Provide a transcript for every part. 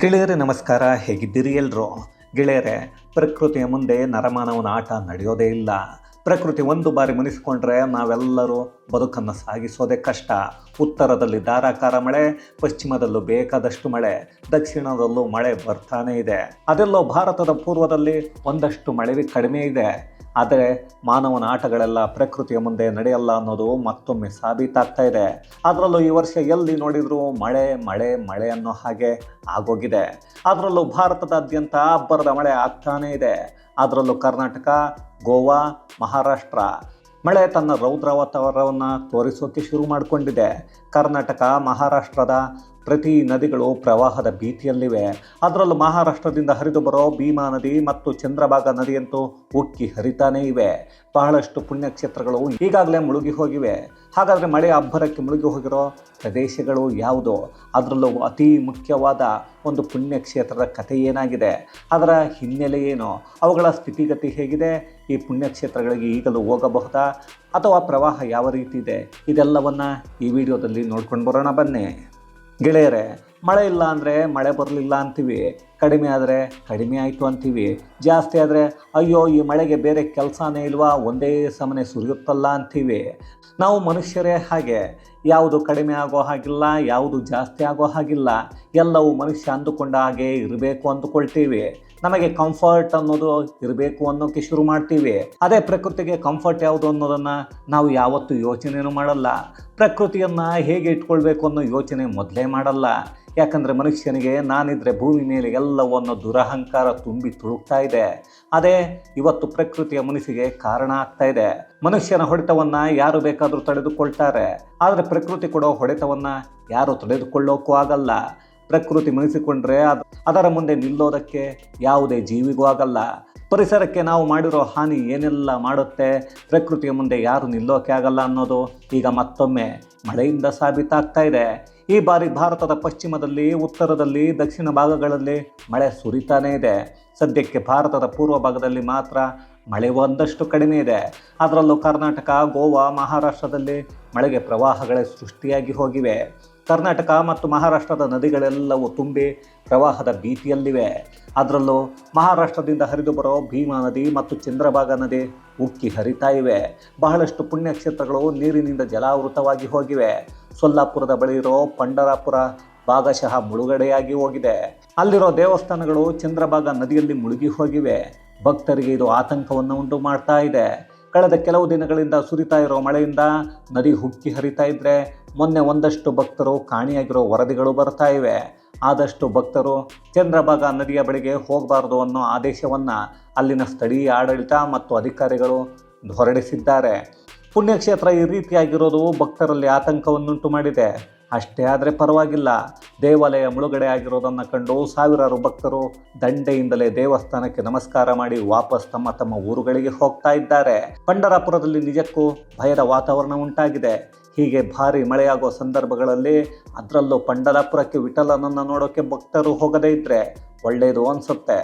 ಗೆಳೆಯರೇ, ನಮಸ್ಕಾರ. ಹೇಗಿದ್ದೀರಿ ಎಲ್ರು? ಗೆಳೆಯರೇ, ಪ್ರಕೃತಿಯ ಮುಂದೆ ನರಮಾನವನ ಆಟ ನಡೆಯೋದೇ ಇಲ್ಲ. ಪ್ರಕೃತಿ ಒಂದು ಬಾರಿ ಮುನಿಸಿಕೊಂಡ್ರೆ ನಾವೆಲ್ಲರೂ ಬದುಕನ್ನು ಸಾಗಿಸೋದೇ ಕಷ್ಟ. ಉತ್ತರದಲ್ಲಿ ಧಾರಾಕಾರ ಮಳೆ, ಪಶ್ಚಿಮದಲ್ಲೂ ಬೇಕಾದಷ್ಟು ಮಳೆ, ದಕ್ಷಿಣದಲ್ಲೂ ಮಳೆ ಬರ್ತಾನೇ ಇದೆ. ಅದೆಲ್ಲೋ ಭಾರತದ ಪೂರ್ವದಲ್ಲಿ ಒಂದಷ್ಟು ಮಳೆವಿ ಕಡಿಮೆ ಇದೆ. ಆದರೆ ಮಾನವನ ಆಟಗಳೆಲ್ಲ ಪ್ರಕೃತಿಯ ಮುಂದೆ ನಡೆಯಲ್ಲ ಅನ್ನೋದು ಮತ್ತೊಮ್ಮೆ ಸಾಬೀತಾಗ್ತಾ ಇದೆ. ಅದರಲ್ಲೂ ಈ ವರ್ಷ ಎಲ್ಲಿ ನೋಡಿದರೂ ಮಳೆ ಮಳೆ ಮಳೆ ಅನ್ನೋ ಹಾಗೆ ಆಗೋಗಿದೆ. ಅದರಲ್ಲೂ ಭಾರತದಾದ್ಯಂತ ಅಬ್ಬರದ ಮಳೆ ಆಗ್ತಾನೇ ಇದೆ. ಅದರಲ್ಲೂ ಕರ್ನಾಟಕ, ಗೋವಾ, ಮಹಾರಾಷ್ಟ್ರ. ಮಳೆ ತನ್ನ ರೌದ್ರಾವತಾರವನ್ನು ತೋರಿಸೋಕೆ ಶುರು ಮಾಡಿಕೊಂಡಿದೆ. ಕರ್ನಾಟಕ, ಮಹಾರಾಷ್ಟ್ರದ ಪ್ರತಿ ನದಿಗಳು ಪ್ರವಾಹದ ಭೀತಿಯಲ್ಲಿವೆ. ಅದರಲ್ಲೂ ಮಹಾರಾಷ್ಟ್ರದಿಂದ ಹರಿದು ಬರೋ ಭೀಮಾ ನದಿ ಮತ್ತು ಚಂದ್ರಭಾಗ ನದಿಯಂತೂ ಉಕ್ಕಿ ಹರಿತಾನೇ ಇವೆ. ಬಹಳಷ್ಟು ಪುಣ್ಯಕ್ಷೇತ್ರಗಳು ಈಗಾಗಲೇ ಮುಳುಗಿ ಹೋಗಿವೆ. ಹಾಗಾದರೆ ಮಳೆ ಅಬ್ಬರಕ್ಕೆ ಮುಳುಗಿ ಹೋಗಿರೋ ಪ್ರದೇಶಗಳು ಯಾವುದು? ಅದರಲ್ಲೂ ಅತಿ ಮುಖ್ಯವಾದ ಒಂದು ಪುಣ್ಯಕ್ಷೇತ್ರದ ಕಥೆ ಏನಾಗಿದೆ? ಅದರ ಹಿನ್ನೆಲೆ ಏನು? ಅವುಗಳ ಸ್ಥಿತಿಗತಿ ಹೇಗಿದೆ? ಈ ಪುಣ್ಯಕ್ಷೇತ್ರಗಳಿಗೆ ಈಗಲೂ ಹೋಗಬಹುದಾ? ಅಥವಾ ಪ್ರವಾಹ ಯಾವ ರೀತಿ ಇದೆ? ಇದೆಲ್ಲವನ್ನು ಈ ವಿಡಿಯೋದಲ್ಲಿ ನೋಡ್ಕೊಂಡು ಬರೋಣ ಬನ್ನಿ. ಗೆಳೆಯರೇ, ಮಳೆ ಇಲ್ಲ ಅಂದರೆ ಮಳೆ ಬರಲಿಲ್ಲ ಅಂತೀವಿ. ಕಡಿಮೆ ಆದರೆ ಕಡಿಮೆ ಆಯಿತು ಅಂತೀವಿ. ಜಾಸ್ತಿ ಆದರೆ ಅಯ್ಯೋ, ಈ ಮಳೆಗೆ ಬೇರೆ ಕೆಲಸನೇ ಇಲ್ವಾ? ಒಂದೇ ಸಮನೆ ಸುರಿಯುತ್ತಲ್ಲ ಅಂತೀವಿ. ನಾವು ಮನುಷ್ಯರೇ ಹಾಗೆ. ಯಾವುದು ಕಡಿಮೆ ಆಗೋ ಹಾಗಿಲ್ಲ, ಯಾವುದು ಜಾಸ್ತಿ ಆಗೋ ಹಾಗಿಲ್ಲ. ಎಲ್ಲವೂ ಮನುಷ್ಯ ಅಂದುಕೊಂಡ ಹಾಗೆ ಇರಬೇಕು ಅಂದುಕೊಳ್ತೀವಿ. ನಮಗೆ ಕಂಫರ್ಟ್ ಅನ್ನೋದು ಇರಬೇಕು ಅನ್ನೋಕ್ಕೆ ಶುರು ಮಾಡ್ತೀವಿ. ಅದೇ ಪ್ರಕೃತಿಗೆ ಕಂಫರ್ಟ್ ಯಾವುದು ಅನ್ನೋದನ್ನು ನಾವು ಯಾವತ್ತೂ ಯೋಚನೆಯೂ ಮಾಡಲ್ಲ. ಪ್ರಕೃತಿಯನ್ನು ಹೇಗೆ ಇಟ್ಕೊಳ್ಬೇಕು ಅನ್ನೋ ಯೋಚನೆ ಮೊದಲೇ ಮಾಡಲ್ಲ. ಯಾಕಂದರೆ ಮನುಷ್ಯನಿಗೆ ನಾನಿದ್ರೆ ಭೂಮಿ ಮೇಲೆ ಎಲ್ಲವನ್ನು ದುರಹಂಕಾರ ತುಂಬಿ ತುಳುಕ್ತಾ ಇದೆ. ಅದೇ ಇವತ್ತು ಪ್ರಕೃತಿಯ ಮನಸ್ಸಿಗೆ ಕಾರಣ ಆಗ್ತಾ ಇದೆ. ಮನುಷ್ಯನ ಹೊಡೆತವನ್ನು ಯಾರು ಬೇಕಾದರೂ ತಡೆದುಕೊಳ್ತಾರೆ. ಆದರೆ ಪ್ರಕೃತಿ ಕೊಡೋ ಹೊಡೆತವನ್ನು ಯಾರು ತಡೆದುಕೊಳ್ಳೋಕ್ಕೂ ಆಗಲ್ಲ. ಪ್ರಕೃತಿ ಮುನಿಸಿಕೊಂಡ್ರೆ ಅದು ಅದರ ಮುಂದೆ ನಿಲ್ಲೋದಕ್ಕೆ ಯಾವುದೇ ಜೀವಿಗೂ ಆಗಲ್ಲ. ಪರಿಸರಕ್ಕೆ ನಾವು ಮಾಡಿರೋ ಹಾನಿ ಏನೆಲ್ಲ ಮಾಡುತ್ತೆ? ಪ್ರಕೃತಿಯ ಮುಂದೆ ಯಾರು ನಿಲ್ಲೋಕೆ ಆಗಲ್ಲ ಅನ್ನೋದು ಈಗ ಮತ್ತೊಮ್ಮೆ ಮಳೆಯಿಂದ ಸಾಬೀತಾಗ್ತಾ ಇದೆ. ಈ ಬಾರಿ ಭಾರತದ ಪಶ್ಚಿಮದಲ್ಲಿ, ಉತ್ತರದಲ್ಲಿ, ದಕ್ಷಿಣ ಭಾಗಗಳಲ್ಲಿ ಮಳೆ ಸುರಿತಾನೇ ಇದೆ. ಸದ್ಯಕ್ಕೆ ಭಾರತದ ಪೂರ್ವ ಭಾಗದಲ್ಲಿ ಮಾತ್ರ ಮಳೆ ಒಂದಷ್ಟು ಕಡಿಮೆ ಇದೆ. ಅದರಲ್ಲೂ ಕರ್ನಾಟಕ, ಗೋವಾ, ಮಹಾರಾಷ್ಟ್ರದಲ್ಲಿ ಮಳೆಗೆ ಪ್ರವಾಹಗಳೇ ಸೃಷ್ಟಿಯಾಗಿ ಹೋಗಿವೆ. ಕರ್ನಾಟಕ ಮತ್ತು ಮಹಾರಾಷ್ಟ್ರದ ನದಿಗಳೆಲ್ಲವೂ ತುಂಬಿ ಪ್ರವಾಹದ ಭೀತಿಯಲ್ಲಿವೆ. ಅದರಲ್ಲೂ ಮಹಾರಾಷ್ಟ್ರದಿಂದ ಹರಿದು ಬರೋ ಭೀಮಾ ನದಿ ಮತ್ತು ಚಂದ್ರಭಾಗ ನದಿ ಉಕ್ಕಿ ಹರಿತಾ ಇವೆ. ಬಹಳಷ್ಟು ಪುಣ್ಯಕ್ಷೇತ್ರಗಳು ನೀರಿನಿಂದ ಜಲಾವೃತವಾಗಿ ಹೋಗಿವೆ. ಸೊಲ್ಲಾಪುರದ ಬಳಿ ಇರೋ ಪಂಡರಾಪುರ ಭಾಗಶಃ ಮುಳುಗಡೆಯಾಗಿ ಹೋಗಿದೆ. ಅಲ್ಲಿರೋ ದೇವಸ್ಥಾನಗಳು ಚಂದ್ರಭಾಗ ನದಿಯಲ್ಲಿ ಮುಳುಗಿ ಹೋಗಿವೆ. ಭಕ್ತರಿಗೆ ಇದು ಆತಂಕವನ್ನು ಉಂಟು ಮಾಡ್ತಾ ಇದೆ. ಕಳೆದ ಕೆಲವು ದಿನಗಳಿಂದ ಸುರಿತಾ ಇರೋ ಮಳೆಯಿಂದ ನದಿ ಹುಕ್ಕಿ ಹರಿತಾ ಇದ್ರೆ ಮೊನ್ನೆ ಒಂದಷ್ಟು ಭಕ್ತರು ಕಾಣಿಯಾಗಿರೋ ವರದಿಗಳು ಬರ್ತಾ ಇವೆ. ಆದಷ್ಟು ಭಕ್ತರು ಚಂದ್ರಭಾಗ ನದಿಯ ಬಳಿಗೆ ಹೋಗಬಾರ್ದು ಅನ್ನೋ ಆದೇಶವನ್ನು ಅಲ್ಲಿನ ಸ್ಥಳೀಯ ಆಡಳಿತ ಮತ್ತು ಅಧಿಕಾರಿಗಳು ಹೊರಡಿಸಿದ್ದಾರೆ. ಪುಣ್ಯಕ್ಷೇತ್ರ ಈ ರೀತಿಯಾಗಿರೋದು ಭಕ್ತರಲ್ಲಿ ಆತಂಕವನ್ನುಂಟು ಮಾಡಿದೆ. ಅಷ್ಟೇ ಆದರೆ ಪರವಾಗಿಲ್ಲ. ದೇವಾಲಯ ಮುಳುಗಡೆ ಆಗಿರೋದನ್ನು ಕಂಡು ಸಾವಿರಾರು ಭಕ್ತರು ದಂಡೆಯಿಂದಲೇ ದೇವಸ್ಥಾನಕ್ಕೆ ನಮಸ್ಕಾರ ಮಾಡಿ ವಾಪಸ್ ತಮ್ಮ ತಮ್ಮ ಊರುಗಳಿಗೆ ಹೋಗ್ತಾ ಇದ್ದಾರೆ. ಪಂಡರಾಪುರದಲ್ಲಿ ನಿಜಕ್ಕೂ ಭಯದ ವಾತಾವರಣ ಉಂಟಾಗಿದೆ. ಹೀಗೆ ಭಾರಿ ಮಳೆಯಾಗೋ ಸಂದರ್ಭಗಳಲ್ಲಿ ಅದರಲ್ಲೂ ಪಂಡರಾಪುರಕ್ಕೆ ವಿಠಲನನ್ನು ನೋಡೋಕ್ಕೆ ಭಕ್ತರು ಹೋಗದೇ ಇದ್ದರೆ ಒಳ್ಳೆಯದು ಅನಿಸುತ್ತೆ.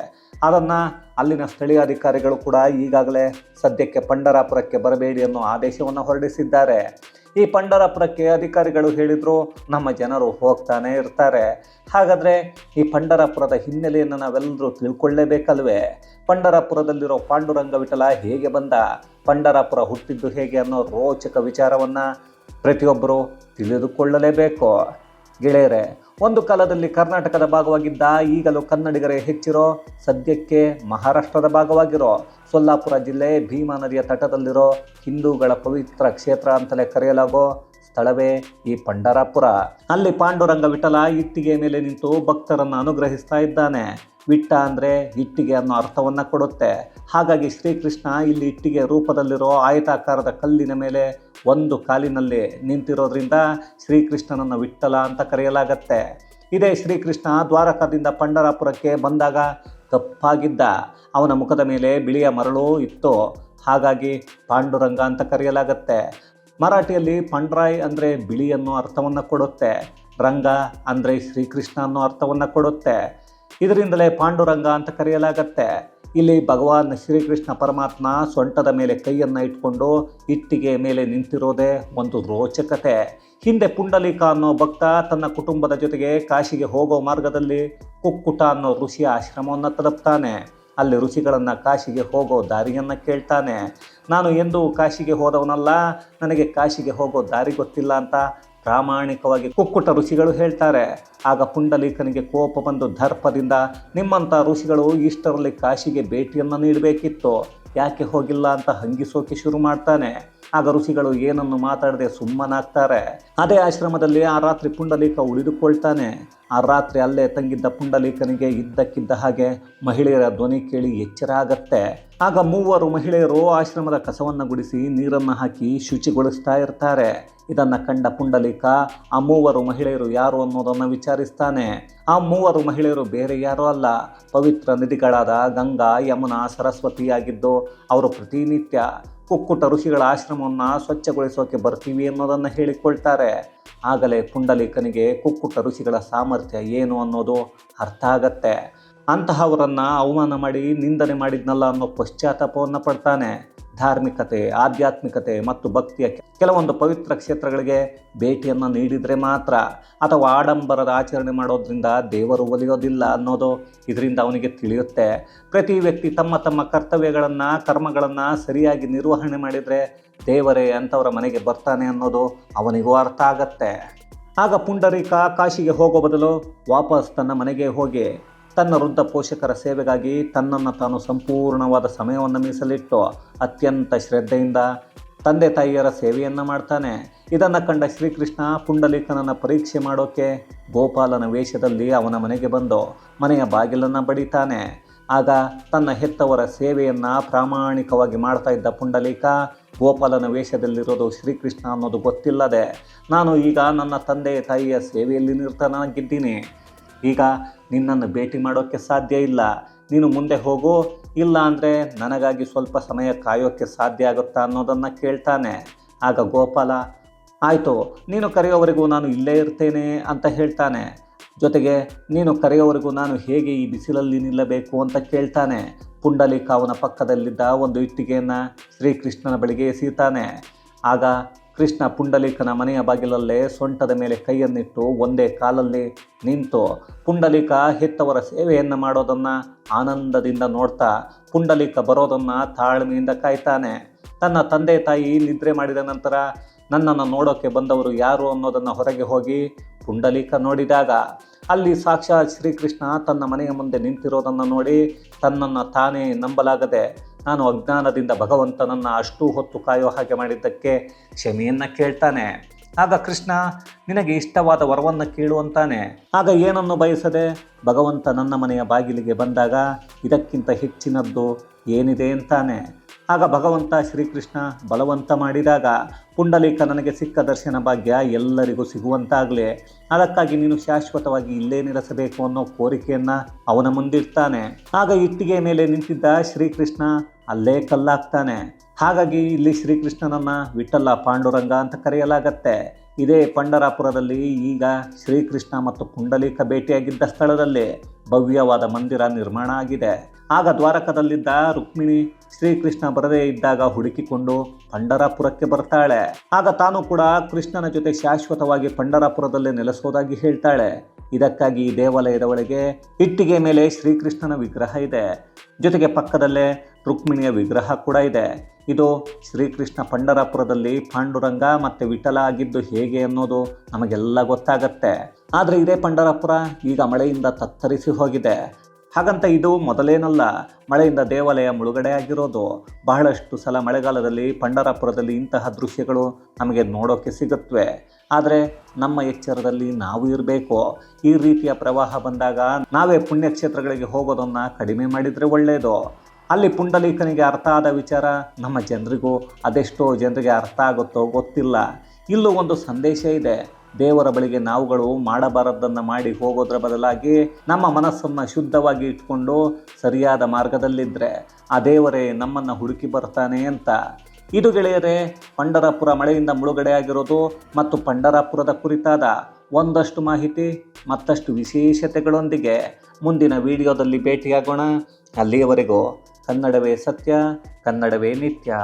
ಅದನ್ನು ಅಲ್ಲಿನ ಸ್ಥಳೀಯ ಅಧಿಕಾರಿಗಳು ಕೂಡ ಈಗಾಗಲೇ ಸದ್ಯಕ್ಕೆ ಪಂಡರಾಪುರಕ್ಕೆ ಬರಬೇಡಿ ಅನ್ನೋ ಆದೇಶವನ್ನು ಹೊರಡಿಸಿದ್ದಾರೆ. ಈ ಪಂಡರಪುರಕ್ಕೆ ಅಧಿಕಾರಿಗಳು ಹೇಳಿದರು, ನಮ್ಮ ಜನರು ಹೋಗ್ತಾನೆ ಇರ್ತಾರೆ. ಹಾಗಾದರೆ ಈ ಪಂಡರಪುರದ ಹಿನ್ನೆಲೆಯನ್ನು ನಾವೆಲ್ಲರೂ ತಿಳ್ಕೊಳ್ಳೇಬೇಕಲ್ವೇ? ಪಂಡರಪುರದಲ್ಲಿರೋ ಪಾಂಡುರಂಗ ವಿಠಲ ಹೇಗೆ ಬಂದ? ಪಂಡರಪುರ ಹುಟ್ಟಿದ್ದು ಹೇಗೆ ಅನ್ನೋ ರೋಚಕ ವಿಚಾರವನ್ನು ಪ್ರತಿಯೊಬ್ಬರು ತಿಳಿದುಕೊಳ್ಳಲೇಬೇಕು. ಗೆಳೆಯರೆ, ಒಂದು ಕಾಲದಲ್ಲಿ ಕರ್ನಾಟಕದ ಭಾಗವಾಗಿದ್ದ ಈಗಲೂ ಕನ್ನಡಿಗರೇ ಹೆಚ್ಚಿರೋ, ಸದ್ಯಕ್ಕೆ ಮಹಾರಾಷ್ಟ್ರದ ಭಾಗವಾಗಿರೋ, ಸೊಲ್ಲಾಪುರ ಜಿಲ್ಲೆ ಭೀಮಾ ನದಿಯ ತಟದಲ್ಲಿರೋ ಹಿಂದೂಗಳ ಪವಿತ್ರ ಕ್ಷೇತ್ರ ಅಂತಲೇ ಕರೆಯಲಾಗೋ ಸ್ಥಳವೇ ಈ ಪಂಡರಾಪುರ. ಅಲ್ಲಿ ಪಾಂಡುರಂಗ ವಿಠಲ ಇಟ್ಟಿಗೆ ಮೇಲೆ ನಿಂತು ಭಕ್ತರನ್ನು ಅನುಗ್ರಹಿಸ್ತಾ ಇದ್ದಾನೆ. ವಿಟ್ಟ ಅಂದರೆ ಇಟ್ಟಿಗೆ ಅನ್ನೋ ಅರ್ಥವನ್ನು ಕೊಡುತ್ತೆ. ಹಾಗಾಗಿ ಶ್ರೀಕೃಷ್ಣ ಇಲ್ಲಿ ಇಟ್ಟಿಗೆ ರೂಪದಲ್ಲಿರೋ ಆಯತಾಕಾರದ ಕಲ್ಲಿನ ಮೇಲೆ ಒಂದು ಕಾಲಿನಲ್ಲಿ ನಿಂತಿರೋದ್ರಿಂದ ಶ್ರೀಕೃಷ್ಣನನ್ನು ವಿಟ್ಟಲ ಅಂತ ಕರೆಯಲಾಗತ್ತೆ. ಇದೇ ಶ್ರೀಕೃಷ್ಣ ದ್ವಾರಕದಿಂದ ಪಂಡರಾಪುರಕ್ಕೆ ಬಂದಾಗ ತಪ್ಪಾಗಿದ್ದ ಅವನ ಮುಖದ ಮೇಲೆ ಬಿಳಿಯ ಮರಳು ಇತ್ತು. ಹಾಗಾಗಿ ಪಾಂಡುರಂಗ ಅಂತ ಕರೆಯಲಾಗತ್ತೆ. ಮರಾಠಿಯಲ್ಲಿ ಪಂಡ್ರಾಯ್ ಅಂದರೆ ಬಿಳಿ ಅನ್ನೋ ಅರ್ಥವನ್ನು ಕೊಡುತ್ತೆ. ರಂಗ ಅಂದರೆ ಶ್ರೀಕೃಷ್ಣ ಅನ್ನೋ ಅರ್ಥವನ್ನು ಕೊಡುತ್ತೆ. ಇದರಿಂದಲೇ ಪಾಂಡುರಂಗ ಅಂತ ಕರೆಯಲಾಗತ್ತೆ. ಇಲ್ಲಿ ಭಗವಾನ್ ಶ್ರೀಕೃಷ್ಣ ಪರಮಾತ್ಮ ಸೊಂಟದ ಮೇಲೆ ಕೈಯನ್ನು ಇಟ್ಕೊಂಡು ಇಟ್ಟಿಗೆ ಮೇಲೆ ನಿಂತಿರೋದೇ ಒಂದು ರೋಚಕತೆ. ಹಿಂದೆ ಪುಂಡಲೀಕ ಅನ್ನೋ ಭಕ್ತ ತನ್ನ ಕುಟುಂಬದ ಜೊತೆಗೆ ಕಾಶಿಗೆ ಹೋಗೋ ಮಾರ್ಗದಲ್ಲಿ ಕುಕ್ಕುಟ ಅನ್ನೋ ಋಷಿಯ ಆಶ್ರಮವನ್ನು ತಲುಪ್ತಾನೆ. ಅಲ್ಲಿ ಋಷಿಗಳನ್ನು ಕಾಶಿಗೆ ಹೋಗೋ ದಾರಿಯನ್ನು ಕೇಳ್ತಾನೆ. ನಾನು ಎಂದೂ ಕಾಶಿಗೆ ಹೋದವನಲ್ಲ, ನನಗೆ ಕಾಶಿಗೆ ಹೋಗೋ ದಾರಿ ಗೊತ್ತಿಲ್ಲ ಅಂತ ಪ್ರಾಮಾಣಿಕವಾಗಿ ಕುಕ್ಕುಟ ಋಷಿಗಳು ಹೇಳ್ತಾರೆ. ಆಗ ಪುಂಡಲೀಕನಿಗೆ ಕೋಪ ಬಂದು ದರ್ಪದಿಂದ ನಿಮ್ಮಂಥ ಋಷಿಗಳು ಇಷ್ಟರಲ್ಲಿ ಕಾಶಿಗೆ ಭೇಟಿಯನ್ನು ನೀಡಬೇಕಿತ್ತು. ಯಾಕೆ ಹೋಗಿಲ್ಲ ಅಂತ ಹಂಗಿಸೋಕೆ ಶುರು ಮಾಡ್ತಾನೆ. ಆಗ ಋಷಿಗಳು ಏನನ್ನು ಮಾತಾಡದೆ ಸುಮ್ಮನಾಗ್ತಾರೆ. ಅದೇ ಆಶ್ರಮದಲ್ಲಿ ಆ ರಾತ್ರಿ ಪುಂಡಲೀಕ ಉಳಿದುಕೊಳ್ತಾನೆ. ಆ ರಾತ್ರಿ ಅಲ್ಲೇ ತಂಗಿದ್ದ ಪುಂಡಲೀಕನಿಗೆ ಇದ್ದಕ್ಕಿದ್ದ ಹಾಗೆ ಮಹಿಳೆಯರ ಧ್ವನಿ ಕೇಳಿ ಎಚ್ಚರ ಆಗತ್ತೆ. ಆಗ ಮೂವರು ಮಹಿಳೆಯರು ಆಶ್ರಮದ ಕಸವನ್ನು ಗುಡಿಸಿ ನೀರನ್ನು ಹಾಕಿ ಶುಚಿಗೊಳಿಸ್ತಾ ಇರ್ತಾರೆ. ಇದನ್ನ ಕಂಡ ಪುಂಡಲೀಕ, ಆ ಮೂವರು ಮಹಿಳೆಯರು ಯಾರು ಅನ್ನೋದನ್ನು ವಿಚಾರಿಸ್ತಾನೆ. ಆ ಮೂವರು ಮಹಿಳೆಯರು ಬೇರೆ ಯಾರೂ ಅಲ್ಲ. ಪವಿತ್ರ ನದಿಗಳಾದ ಗಂಗಾ, ಯಮುನಾ, ಸರಸ್ವತಿಯಾಗಿದ್ದು ಅವರು ಪ್ರತಿನಿತ್ಯ ಕುಕ್ಕುಟ ಋಷಿಗಳ ಆಶ್ರಮವನ್ನು ಸ್ವಚ್ಛಗೊಳಿಸೋಕೆ ಬರ್ತೀವಿ ಅನ್ನೋದನ್ನು ಹೇಳಿಕೊಳ್ತಾರೆ. ಆಗಲೇ ಪುಂಡಲೀಕನಿಗೆ ಕುಕ್ಕುಟ ಋಷಿಗಳ ಸಾಮರ್ಥ್ಯ ಏನು ಅನ್ನೋದು ಅರ್ಥ ಆಗತ್ತೆ. ಅಂತಹವರನ್ನು ಅವಮಾನ ಮಾಡಿ ನಿಂದನೆ ಮಾಡಿದ್ನಲ್ಲ ಅನ್ನೋ ಪಶ್ಚಾತ್ತಾಪವನ್ನು ಪಡ್ತಾನೆ. ಧಾರ್ಮಿಕತೆ, ಆಧ್ಯಾತ್ಮಿಕತೆ ಮತ್ತು ಭಕ್ತಿಯ ಕೆಲವೊಂದು ಪವಿತ್ರ ಕ್ಷೇತ್ರಗಳಿಗೆ ಭೇಟಿಯನ್ನು ನೀಡಿದರೆ ಮಾತ್ರ ಅಥವಾ ಆಡಂಬರದ ಆಚರಣೆ ಮಾಡೋದ್ರಿಂದ ದೇವರು ಒಲಿಯೋದಿಲ್ಲ ಅನ್ನೋದು ಇದರಿಂದ ಅವನಿಗೆ ತಿಳಿಯುತ್ತೆ. ಪ್ರತಿ ವ್ಯಕ್ತಿ ತಮ್ಮ ತಮ್ಮ ಕರ್ತವ್ಯಗಳನ್ನು, ಕರ್ಮಗಳನ್ನು ಸರಿಯಾಗಿ ನಿರ್ವಹಣೆ ಮಾಡಿದರೆ ದೇವರೇ ಅಂಥವರ ಮನೆಗೆ ಬರ್ತಾನೆ ಅನ್ನೋದು ಅವನಿಗೂ ಅರ್ಥ ಆಗತ್ತೆ. ಆಗ ಪುಂಡರೀಕ ಕಾಶಿಗೆ ಹೋಗೋ ಬದಲು ವಾಪಸ್ ತನ್ನ ಮನೆಗೆ ಹೋಗಿ ತನ್ನ ವೃದ್ಧ ಪೋಷಕರ ಸೇವೆಗಾಗಿ ತನ್ನನ್ನು ತಾನು ಸಂಪೂರ್ಣವಾದ ಸಮಯವನ್ನು ಮೀಸಲಿಟ್ಟು ಅತ್ಯಂತ ಶ್ರದ್ಧೆಯಿಂದ ತಂದೆ ತಾಯಿಯರ ಸೇವೆಯನ್ನು ಮಾಡ್ತಾನೆ. ಇದನ್ನು ಕಂಡ ಶ್ರೀಕೃಷ್ಣ ಪುಂಡಲೀಕನನ್ನು ಪರೀಕ್ಷೆ ಮಾಡೋಕ್ಕೆ ಗೋಪಾಲನ ವೇಷದಲ್ಲಿ ಅವನ ಮನೆಗೆ ಬಂದು ಮನೆಯ ಬಾಗಿಲನ್ನು ಬಡಿತಾನೆ. ಆಗ ತನ್ನ ಹೆತ್ತವರ ಸೇವೆಯನ್ನು ಪ್ರಾಮಾಣಿಕವಾಗಿ ಮಾಡ್ತಾ ಇದ್ದ ಪುಂಡಲೀಕ ಗೋಪಾಲನ ವೇಷದಲ್ಲಿರೋದು ಶ್ರೀಕೃಷ್ಣ ಅನ್ನೋದು ಗೊತ್ತಿಲ್ಲದೆ, ನಾನು ಈಗ ನನ್ನ ತಂದೆ ತಾಯಿಯ ಸೇವೆಯಲ್ಲಿ ನಿರ್ತನಾಗಿದ್ದೀನಿ. ಈಗ ನಿನ್ನನ್ನು ಭೇಟಿ ಮಾಡೋಕ್ಕೆ ಸಾಧ್ಯ ಇಲ್ಲ. ನೀನು ಮುಂದೆ ಹೋಗು, ಇಲ್ಲ ಅಂದರೆ ನನಗಾಗಿ ಸ್ವಲ್ಪ ಸಮಯ ಕಾಯೋಕ್ಕೆ ಸಾಧ್ಯ ಆಗುತ್ತಾ ಅನ್ನೋದನ್ನು ಕೇಳ್ತಾನೆ. ಆಗ ಗೋಪಾಲ, ಆಯಿತು, ನೀನು ಕರೆಯೋವರೆಗೂ ನಾನು ಇಲ್ಲೇ ಇರ್ತೇನೆ ಅಂತ ಹೇಳ್ತಾನೆ. ಜೊತೆಗೆ, ನೀನು ಕರೆಯೋವರೆಗೂ ನಾನು ಹೇಗೆ ಈ ಬಿಸಿಲಲ್ಲಿ ನಿಲ್ಲಬೇಕು ಅಂತ ಕೇಳ್ತಾನೆ. ಪುಂಡಲೀಕ ಅವನ ಪಕ್ಕದಲ್ಲಿದ್ದ ಒಂದು ಇಟ್ಟಿಗೆಯನ್ನು ಶ್ರೀಕೃಷ್ಣನ ಬಳಿಗೆ ಎಸೀತಾನೆ ಆಗ ಕೃಷ್ಣ ಪುಂಡಲೀಕನ ಮನೆಯ ಬಾಗಿಲಲ್ಲೇ ಸೊಂಟದ ಮೇಲೆ ಕೈಯನ್ನಿಟ್ಟು ಒಂದೇ ಕಾಲಲ್ಲಿ ನಿಂತು ಪುಂಡಲೀಕ ಹೆತ್ತವರ ಸೇವೆಯನ್ನು ಮಾಡೋದನ್ನು ಆನಂದದಿಂದ ನೋಡ್ತಾ ಪುಂಡಲೀಕ ಬರೋದನ್ನು ತಾಳ್ಮೆಯಿಂದ ಕಾಯ್ತಾನೆ. ತನ್ನ ತಂದೆ ತಾಯಿ ನಿದ್ರೆ ಮಾಡಿದ ನಂತರ ನನ್ನನ್ನು ನೋಡೋಕ್ಕೆ ಬಂದವರು ಯಾರು ಅನ್ನೋದನ್ನು ಹೊರಗೆ ಹೋಗಿ ಪುಂಡಲೀಕ ನೋಡಿದಾಗ ಅಲ್ಲಿ ಸಾಕ್ಷಾತ್ ಶ್ರೀಕೃಷ್ಣ ತನ್ನ ಮನೆಯ ಮುಂದೆ ನಿಂತಿರೋದನ್ನು ನೋಡಿ ತನ್ನನ್ನು ತಾನೇ ನಂಬಲಾಗದೆ ನಾನು ಅಜ್ಞಾನದಿಂದ ಭಗವಂತನನ್ನು ಅಷ್ಟು ಹೊತ್ತು ಕಾಯೋ ಹಾಗೆ ಮಾಡಿದ್ದಕ್ಕೆ ಕ್ಷಮೆಯನ್ನು ಕೇಳ್ತಾನೆ. ಆಗ ಕೃಷ್ಣ, ನಿನಗೆ ಇಷ್ಟವಾದ ವರವನ್ನು ಕೇಳುವಂತಾನೆ ಆಗ ಏನನ್ನು ಬಯಸದೆ ಭಗವಂತ ನನ್ನ ಮನೆಯ ಬಾಗಿಲಿಗೆ ಬಂದಾಗ ಇದಕ್ಕಿಂತ ಹೆಚ್ಚಿನದ್ದು ಏನಿದೆ ಅಂತಾನೆ. ಆಗ ಭಗವಂತ ಶ್ರೀಕೃಷ್ಣ ಬಲವಂತ ಮಾಡಿದಾಗ ಪುಂಡಲೀಕ ನನಗೆ ಸಿಕ್ಕ ದರ್ಶನ ಭಾಗ್ಯ ಎಲ್ಲರಿಗೂ ಸಿಗುವಂತಾಗಲೇ. ಅದಕ್ಕಾಗಿ ನೀನು ಶಾಶ್ವತವಾಗಿ ಇಲ್ಲೇ ನಿಲ್ಲಿಸಬೇಕು ಅನ್ನೋ ಕೋರಿಕೆಯನ್ನು ಅವನ ಮುಂದಿಡ್ತಾನೆ. ಆಗ ಇಟ್ಟಿಗೆ ಮೇಲೆ ನಿಂತಿದ್ದ ಶ್ರೀಕೃಷ್ಣ ಅಲ್ಲೇ ಕಲ್ಲಾಗ್ತಾನೆ. ಹಾಗಾಗಿ ಇಲ್ಲಿ ಶ್ರೀಕೃಷ್ಣನನ್ನು ವಿಠಲ್ಲ ಪಾಂಡುರಂಗ ಅಂತ ಕರೆಯಲಾಗತ್ತೆ. ಇದೇ ಪಂಡರಾಪುರದಲ್ಲಿ ಈಗ ಶ್ರೀಕೃಷ್ಣ ಮತ್ತು ಪುಂಡಲೀಕ ಭೇಟಿಯಾಗಿದ್ದ ಸ್ಥಳದಲ್ಲಿ. ಭವ್ಯವಾದ ಮಂದಿರ ನಿರ್ಮಾಣ ಆಗಿದೆ. ಆಗ ದ್ವಾರಕದಲ್ಲಿದ್ದ ರುಕ್ಮಿಣಿ ಶ್ರೀಕೃಷ್ಣ ಬರದೇ ಇದ್ದಾಗ ಹುಡುಕಿಕೊಂಡು ಪಂಡರಾಪುರಕ್ಕೆ ಬರ್ತಾಳೆ. ಆಗ ತಾನು ಕೂಡ ಕೃಷ್ಣನ ಜೊತೆ ಶಾಶ್ವತವಾಗಿ ಪಂಡರಾಪುರದಲ್ಲೇ ನೆಲೆಸೋದಾಗಿ ಹೇಳ್ತಾಳೆ. ಇದಕ್ಕಾಗಿ ಈ ದೇವಾಲಯದ ಒಳಗೆ ಇಟ್ಟಿಗೆ ಮೇಲೆ ಶ್ರೀಕೃಷ್ಣನ ವಿಗ್ರಹ ಇದೆ. ಜೊತೆಗೆ ಪಕ್ಕದಲ್ಲೇ ರುಕ್ಮಿಣಿಯ ವಿಗ್ರಹ ಕೂಡ ಇದೆ. ಇದು ಶ್ರೀಕೃಷ್ಣ ಪಂಡರಾಪುರದಲ್ಲಿ ಪಾಂಡುರಂಗ ಮತ್ತು ವಿಠಲ ಆಗಿದ್ದು ಹೇಗೆ ಅನ್ನೋದು ನಮಗೆಲ್ಲ ಗೊತ್ತಾಗತ್ತೆ. ಆದರೆ ಇದೇ ಪಂಡರಪುರ ಈಗ ಮಳೆಯಿಂದ ತತ್ತರಿಸಿ ಹೋಗಿದೆ. ಹಾಗಂತ ಇದು ಮೊದಲೇನಲ್ಲ, ಮಳೆಯಿಂದ ದೇವಾಲಯ ಮುಳುಗಡೆ ಆಗಿರೋದು ಬಹಳಷ್ಟು ಸಲ ಮಳೆಗಾಲದಲ್ಲಿ ಪಂಡರಪುರದಲ್ಲಿ ಇಂತಹ ದೃಶ್ಯಗಳು ನಮಗೆ ನೋಡೋಕ್ಕೆ ಸಿಗುತ್ತವೆ ಆದರೆ ನಮ್ಮ ಎಚ್ಚರದಲ್ಲಿ ನಾವು ಇರಬೇಕು. ಈ ರೀತಿಯ ಪ್ರವಾಹ ಬಂದಾಗ ನಾವೇ ಪುಣ್ಯಕ್ಷೇತ್ರಗಳಿಗೆ ಹೋಗೋದನ್ನು ಕಡಿಮೆ ಮಾಡಿದರೆ ಒಳ್ಳೆಯದು ಅಲ್ಲಿ ಪುಂಡಲೀಕನಿಗೆ ಅರ್ಥ ಆದ ವಿಚಾರ ನಮ್ಮ ಜನರಿಗೂ ಅದೆಷ್ಟೋ ಜನರಿಗೆ ಅರ್ಥ ಆಗುತ್ತೋ ಗೊತ್ತಿಲ್ಲ. ಇಲ್ಲೂ ಒಂದು ಸಂದೇಶ ಇದೆ. ದೇವರ ಬಳಿಗೆ ನಾವುಗಳು ಮಾಡಬಾರದನ್ನು ಮಾಡಿ ಹೋಗೋದ್ರ ಬದಲಾಗಿ ನಮ್ಮ ಮನಸ್ಸನ್ನು ಶುದ್ಧವಾಗಿ ಇಟ್ಕೊಂಡು ಸರಿಯಾದ ಮಾರ್ಗದಲ್ಲಿದ್ದರೆ ಆ ದೇವರೇ ನಮ್ಮನ್ನು ಹುಡುಕಿ ಬರ್ತಾನೆ ಅಂತ. ಇದು ಗೆಳೆಯರೇ, ಪಂಡರಾಪುರ ಮಳೆಯಿಂದ ಮುಳುಗಡೆಯಾಗಿರೋದು ಮತ್ತು ಪಂಡರಾಪುರದ ಕುರಿತಾದ ಒಂದಷ್ಟು ಮಾಹಿತಿ, ಮತ್ತಷ್ಟು ವಿಶೇಷತೆಗಳೊಂದಿಗೆ ಮುಂದಿನ ವಿಡಿಯೋದಲ್ಲಿ ಭೇಟಿಯಾಗೋಣ. ಅಲ್ಲಿಯವರೆಗೂ ಕನ್ನಡವೇ ಸತ್ಯ, ಕನ್ನಡವೇ ನಿತ್ಯ.